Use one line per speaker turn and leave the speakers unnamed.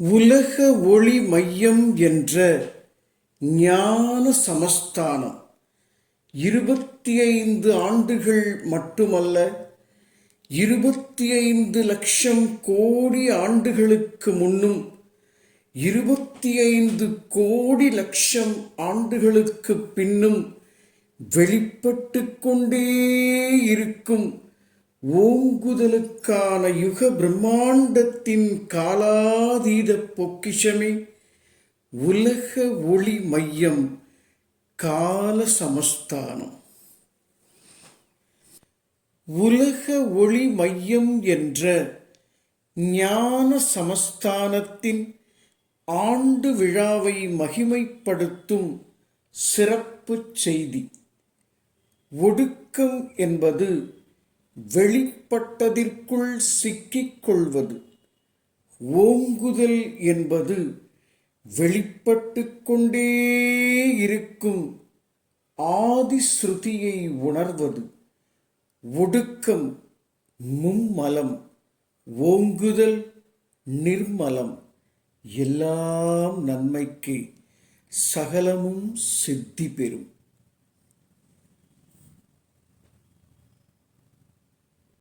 உலக ஒளி மையம் என்ற ஞான சமஸ்தானம் இருபத்தி ஐந்து ஆண்டுகள் மட்டுமல்ல இருபத்தி ஐந்து லட்சம் கோடி ஆண்டுகளுக்கு முன்னும் இருபத்தி ஐந்து கோடி லட்சம் ஆண்டுகளுக்கு பின்னும் வெளிப்பட்டு கொண்டே இருக்கும் ஓங்குதலுக்கான யுக பிரம்மாண்டத்தின் காலாதீத பொக்கிஷமே உலக ஒளி மையம் கால சமஸ்தானம். உலக ஒளி மையம் என்ற ஞான சமஸ்தானத்தின் ஆண்டு விழாவை மகிமைப்படுத்தும் சிறப்பு செய்தி. ஒடுக்கம் என்பது வெளிப்பட்டதிற்குள் சிக்கிக் கொள்வது ஓங்குதல் என்பது வெளிப்பட்டு கொண்டே இருக்கும் ஆதிஸ்ருதியை உணர்வது. ஒடுக்கம் மும்மலம் ஓங்குதல் நிர்மலம் எல்லாம் நன்மைக்கு சகலமும் சித்தி பெறும்